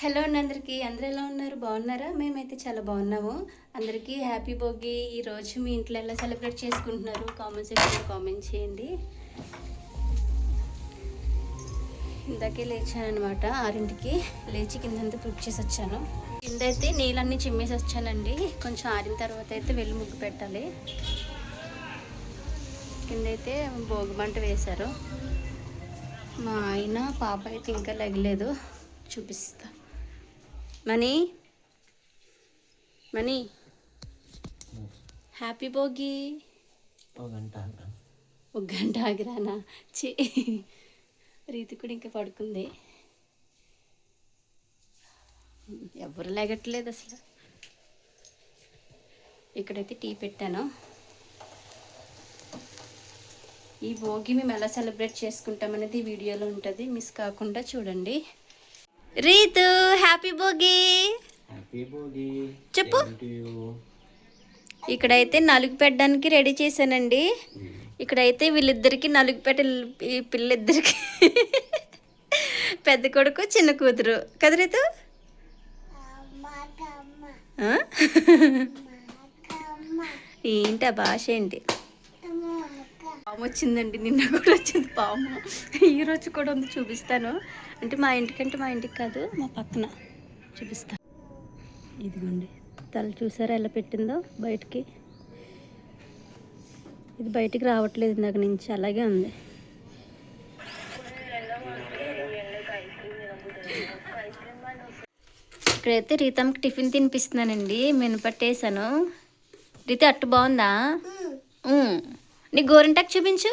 Hello అండి అందరికీ అందరూ ఎలా ఉన్నారు? బాగున్నారా? మేమైతే చాలా బాగున్నాము. అందరికీ హ్యాపీ భోగి. ఈరోజు మీ ఇంట్లో ఎలా సెలబ్రేట్ చేసుకుంటున్నారు? కామెంట్ సెక్షన్లో కామెంట్ చేయండి. ఇందాకే లేచాను అనమాట ఆరింటికి లేచి కిందంతా తుడిచేసి వచ్చాను. కింద అయితే నీళ్ళన్నీ చిమ్మేసి వచ్చానండి. కొంచెం ఆరిన తర్వాత అయితే వెళ్ళి ముగ్గు పెట్టాలి. కింద అయితే భోగి మంట వేశారు. మా ఆయన పాప అయితే ఇంకా లెగలేదు. చూపిస్తా. మనీ? మనీ? హ్యాపీ భోగి. ఒక గంట. ఒక గంట ఆగిరానా? చి రీతి కూడా ఇంకా పడుకుంది. ఎవరు లేగట్లేదు అసలు. ఇక్కడైతే టీ పెట్టాను. ఈ భోగి మేము ఎలా సెలబ్రేట్ చేసుకుంటాం అనేది వీడియోలో ఉంటుంది. మిస్ కాకుండా చూడండి. రీతు హ్యాపీ భోగి. భోగి. చెప్పు. ఇక్కడైతే నలుగు పెట్టడానికి రెడీ చేశానండి. ఇక్కడైతే వీళ్ళిద్దరికి నలుగు పెట్ట ఈ పిల్లిద్దరికి పెద్ద కొడుకు చిన్న కూతురు. కదా రీతు? ఏంటి ఆ భాష ఏంటి? పాము వచ్చిందండి నిన్న కూడా వచ్చింది పాము. ఈ రోజు కూడా ఉంది చూపిస్తాను. అంటే మా ఇంటికంటే మా ఇంటికి కాదు మా పక్కన చూపిస్తా. ఇదిగోండి తల చూసారా ఎలా పెట్టిందో బయటికి? ఇది బయటికి రావట్లేదు ఇందాక నుంచి అలాగే ఉంది. ఇక్కడైతే రీతమ్మకి టిఫిన్ తినిపిస్తున్నానండి మినపట్టేసాను రీత అట్టు బాగుందా. నీ గోరింటాకు చూపించు.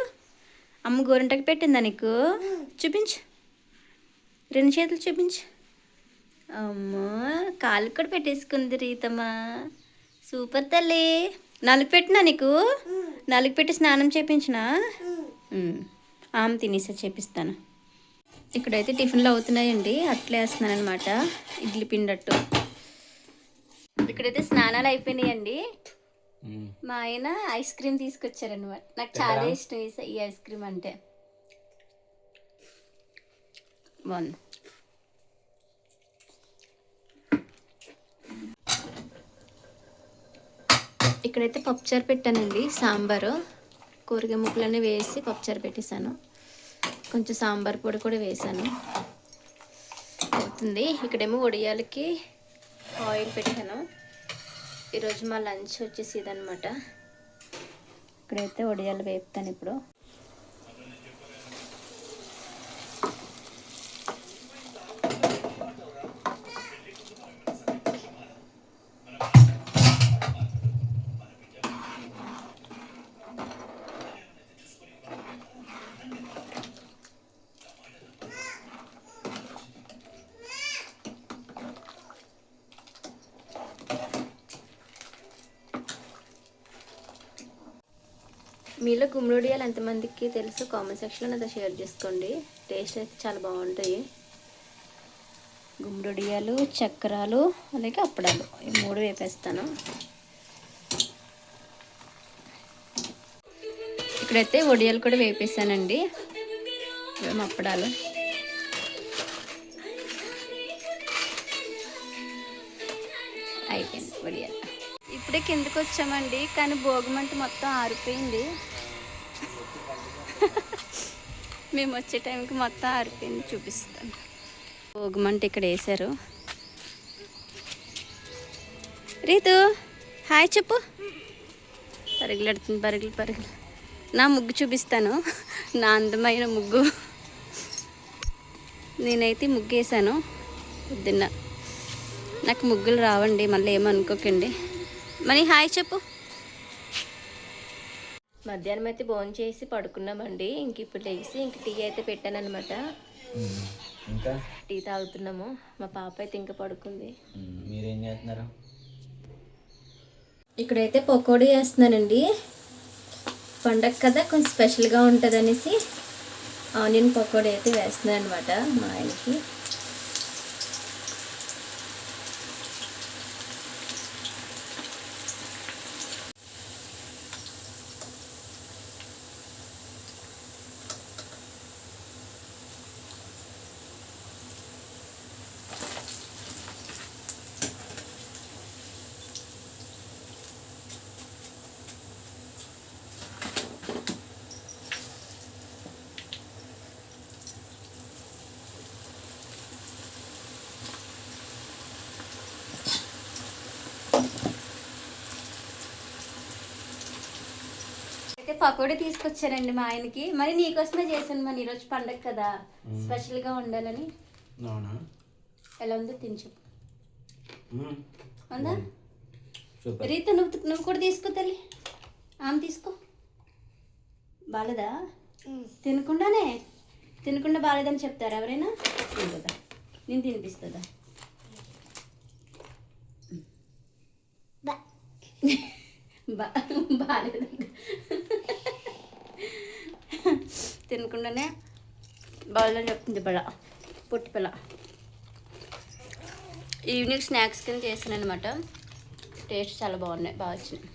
అమ్మ గోరింటాకు పెట్టిందా నీకు? చూపించు. రెండు చేతులు చూపించు. అమ్మో కాలు కూడా పెట్టేసుకుంది రీతమ్మా. సూపర్ తల్లి. నలుగు పెట్టినా నీకు? నలుగు పెట్టి స్నానం చేపించినా? ఆమె తినేసా చేపిస్తాను. ఇక్కడైతే టిఫిన్లు అవుతున్నాయండి. అట్లే వేస్తున్నాను అనమాట ఇడ్లీ పిండట్టు. ఇక్కడైతే స్నానాలు అయిపోయినాయండి. మా ఆయన ఐస్ క్రీమ్ తీసుకొచ్చారనమాట నాకు చాలా ఇష్టం ఈ- ఐస్ క్రీమ్ అంటే. బాగుంది ఇక్కడైతే పప్పుచారు పెట్టానండి సాంబారు. కూరగాయ ముక్కలన్నీ వేసి పప్పుచారు పెట్టేశాను. కొంచెం సాంబార్ పొడి కూడా వేసాను అవుతుంది. ఇక్కడేమో వడియాలకి ఆయిల్ పెట్టాను. ఈరోజు మా లంచ్ వచ్చేసి ఇదనమాట ఇక్కడైతే వడియాలు వేపుతాను ఇప్పుడు. మీలో గుమ్మడియాలు ఎంతమందికి తెలుసు? కామెంట్ సెక్షన్లో నాతో షేర్ చేసుకోండి. టేస్ట్ అయితే చాలా బాగుంటాయి. గుమ్మడియాలు చక్రాలు అలాగే అప్పడాలు. ఈ మూడు వేపేస్తాను. ఇక్కడైతే వడియాలు కూడా వేపేసానండి. ఇవేమో అప్పడాలు. అయిపోయింది వడియాలు ఇప్పుడే కిందకు వచ్చామండి కానీ భోగమంట మొత్తం ఆరిపోయింది. మేము వచ్చే టైంకి మొత్తం ఆరిపోయింది చూపిస్తాను. భోగమంట ఇక్కడ వేశారు. రీతు హాయ్ చెప్పు. పరుగులెడుతుంది పరుగులు పరుగులు. నా ముగ్గు చూపిస్తాను. నా అందమైన ముగ్గు. నేనైతే ముగ్గు వేసాను పొద్దున్న. నాకు ముగ్గులు రావండి మళ్ళీ ఏమనుకోకండి. మరి హాయ్ చెప్పు. మధ్యాహ్నం అయితే భోజనం చేసి పడుకున్నామండి. ఇంక ఇప్పుడు లేచి ఇంక టీ అయితే పెట్టాను. ఇంకా? టీ తాగుతున్నాము. మా పాప అయితే ఇంకా పడుకుంది. మీరేం చేస్తున్నారు? ఇక్కడైతే పకోడీ వేస్తున్నానండి పండగ కదా కొంచెం స్పెషల్గా ఉంటుంది అనేసి ఆనియన్ పకోడీ అయితే వేస్తున్నాను అనమాట మా ఆయనకి. పకోడీ తీసుకొచ్చానండి మా ఆయనకి. మరి నీకోసమే చేశాను మరి ఈరోజు పండగ కదా. స్పెషల్గా ఉండాలని. ఎలా ఉందో తిని చెప్పు. ఉందా? రీత నువ్వు నువ్వు కూడా తీసుకో తల్లి. ఆమె తీసుకో. బాలేదా? తినకుండానే? తినకుండా బాలేదని చెప్తారా ఎవరైనా? తినదా నేను తినిపిస్తుందా? బా. బాలేదంట. తినకుండానే బాలేదని చెప్తుంది పిల్ల పుట్టి పిల్ల. ఈవినింగ్ స్నాక్స్ కింద చేసాను అనమాట టేస్ట్ చాలా బాగున్నాయి బాగా వచ్చినాయి.